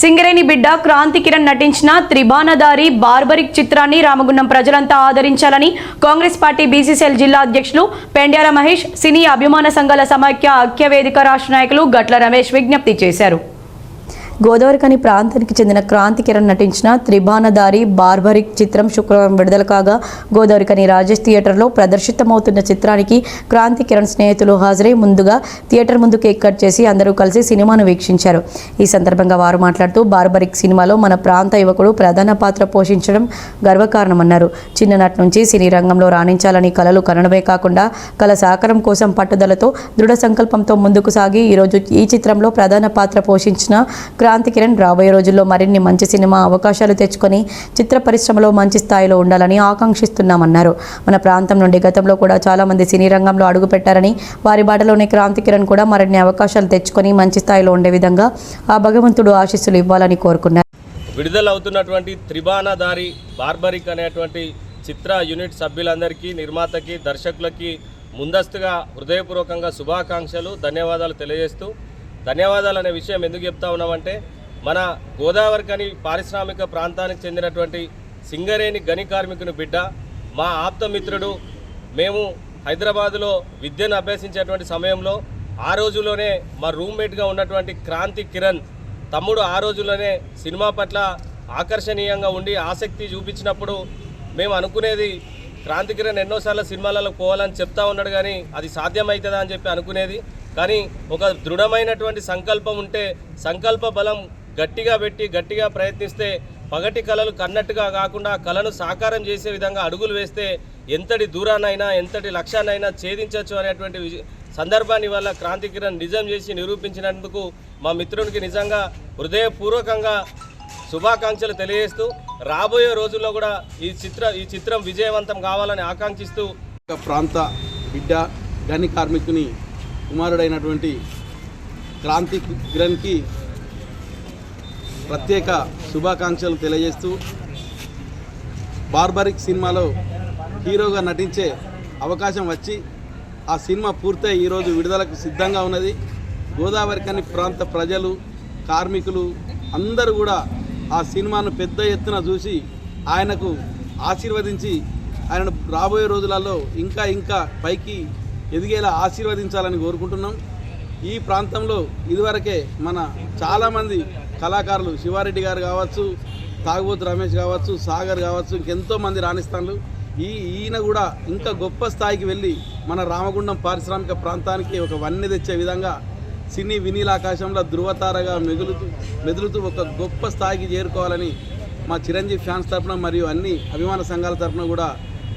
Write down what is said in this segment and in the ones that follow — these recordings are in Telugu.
సింగరేణి బిడ్డ క్రాంతి కిరణ్ నటించిన త్రిబాణదారి బార్బరిక్ చిత్రాన్ని రామగుండం ప్రజలంతా ఆదరించాలని కాంగ్రెస్ పార్టీ బీసీసీఎల్ జిల్లా అధ్యక్షులు పెండ్యాల మహేష్ సినీ అభిమాన సంఘాల సమాఖ్య ఐక్యవేదిక రాష్ట్ర నాయకులు గట్ల రమేష్ విజ్ఞప్తి చేశారు. గోదావరికని ప్రాంతానికి చెందిన క్రాంతి కిరణ్ నటించిన త్రిబాణదారి బార్బరిక్ చిత్రం శుక్రవారం విడుదల కాగా గోదావరికని రాజేష్ థియేటర్లో ప్రదర్శితమవుతున్న చిత్రానికి క్రాంతి కిరణ్ స్నేహితులు హాజరై ముందుగా థియేటర్ ముందు కేక్ కట్ చేసి అందరూ కలిసి సినిమాను వీక్షించారు. ఈ సందర్భంగా వారు మాట్లాడుతూ బార్బరిక్ సినిమాలో మన ప్రాంత యువకుడు ప్రధాన పాత్ర పోషించడం గర్వకారణమన్నారు. చిన్ననాటి నుంచి సినీ రంగంలో రాణించాలని కలలు కనడమే కాకుండా కళ సాకారం కోసం పట్టుదలతో దృఢ సంకల్పంతో ముందుకు సాగి ఈరోజు ఈ చిత్రంలో ప్రధాన పాత్ర పోషించిన క్రాంతి కిరణ్ రాబోయే రోజుల్లో మరిన్ని మంచి సినిమా అవకాశాలు తెచ్చుకొని చిత్ర పరిశ్రమలో మంచి స్థాయిలో ఉండాలని ఆకాంక్షిస్తున్నామన్నారు. మన ప్రాంతం నుండి గతంలో కూడా చాలా మంది సినీ రంగంలో అడుగుపెట్టారని వారి బాటలోనే క్రాంతి కిరణ్ కూడా మరిన్ని అవకాశాలు తెచ్చుకొని మంచి స్థాయిలో ఉండే విధంగా ఆ భగవంతుడు ఆశీస్సులు ఇవ్వాలని కోరుకున్నారు. విడుదలవుతున్నటువంటి త్రిబాణదారి బార్బరిక్ అనేటువంటి చిత్ర యూనిట్ సభ్యులందరికీ నిర్మాతకి దర్శకులకి ముందస్తుగా హృదయపూర్వకంగా శుభాకాంక్షలు ధన్యవాదాలు తెలియజేస్తూ ధన్యవాదాలు అనే విషయం ఎందుకు చెప్తా ఉన్నామంటే మన గోదావరికని పారిశ్రామిక ప్రాంతానికి చెందినటువంటి సింగరేణి గని కార్మికుని బిడ్డ మా ఆప్తమిత్రుడు మేము హైదరాబాదులో విద్యను అభ్యసించేటువంటి సమయంలో ఆ రోజుల్లోనే మా రూమ్మేట్గా ఉన్నటువంటి క్రాంతి కిరణ్ తమ్ముడు ఆ రోజుల్లోనే సినిమా పట్ల ఆకర్షణీయంగా ఉండి ఆసక్తి చూపించినప్పుడు మేము అనుకునేది క్రాంతి కిరణ్ ఎన్నోసార్లు సినిమాలలో పోవాలని చెప్తా ఉన్నాడు కానీ అది సాధ్యమవుతుందా అని చెప్పి అనుకునేది. కానీ ఒక దృఢమైనటువంటి సంకల్పం ఉంటే సంకల్ప బలం గట్టిగా పెట్టి గట్టిగా ప్రయత్నిస్తే పగటి కళలు కన్నట్టుగా కాకుండా కళను సాకారం చేసే విధంగా అడుగులు వేస్తే ఎంతటి దూరానైనా ఎంతటి లక్ష్యాన్నైనా ఛేదించవచ్చు అనేటువంటి సందర్భాన్ని వల్ల క్రాంతి కిరణ్ నిజం చేసి నిరూపించినందుకు మా మిత్రునికి నిజంగా హృదయపూర్వకంగా శుభాకాంక్షలు తెలియజేస్తూ రాబోయే రోజుల్లో కూడా ఈ చిత్ర ఈ చిత్రం విజయవంతం కావాలని ఆకాంక్షిస్తూ ఒక ప్రాంత బిడ్డ గని కార్మికుని కుమారుడైనటువంటి క్రాంతి కిరణ్కి ప్రత్యేక శుభాకాంక్షలు తెలియజేస్తూ బార్బరిక్ సినిమాలో హీరోగా నటించే అవకాశం వచ్చి ఆ సినిమా పూర్తయి ఈరోజు విడుదలకు సిద్ధంగా ఉన్నది. గోదావరి కని ప్రాంత ప్రజలు కార్మికులు అందరూ కూడా ఆ సినిమాను పెద్ద ఎత్తున చూసి ఆయనకు ఆశీర్వదించి ఆయనను రాబోయే రోజులలో ఇంకా ఇంకా పైకి ఎదిగేలా ఆశీర్వదించాలని కోరుకుంటున్నాం. ఈ ప్రాంతంలో ఇదివరకే మన చాలామంది కళాకారులు శివారెడ్డి గారు కావచ్చు తాగుబోతు రమేష్ కావచ్చు సాగర్ కావచ్చు ఇంకెంతో మంది రాణిస్తాన్లు. ఈ ఈయన కూడా ఇంకా గొప్ప స్థాయికి వెళ్ళి మన రామగుండం పారిశ్రామిక ప్రాంతానికి ఒక వన్నె తెచ్చే విధంగా సినీ వినీల ఆకాశంలో ధృవతారగా మెగులుతూ మెదులుతూ ఒక గొప్ప స్థాయికి చేరుకోవాలని మా చిరంజీవి ఫ్యాన్స్ తరఫున మరియు అన్ని అభిమాన సంఘాల తరఫున కూడా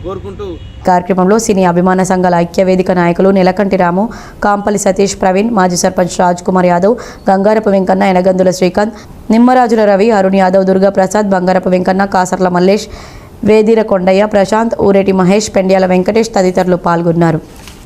కోరుకుంటూ కార్యక్రమంలో సినీ అభిమాన సంఘాల ఐక్య వేదిక నాయకులు నిలకంటి రాము కాంపల్లి సతీష్ ప్రవీణ్ మాజీ సర్పంచ్ రాజ్ కుమార్ యాదవ్ గంగారపు వెంకన్న ఎనగందుల శ్రీకాంత్ నిమ్మరాజుల రవి అరుణ్ యాదవ్ దుర్గా ప్రసాద్ బంగారపు వెంకన్న కాసర్ల మల్లేష్ వేదిర కొండయ్య ప్రశాంత్ ఊరేటి మహేష్ పెండ్యాల వెంకటేష్ తదితరులు పాల్గొన్నారు.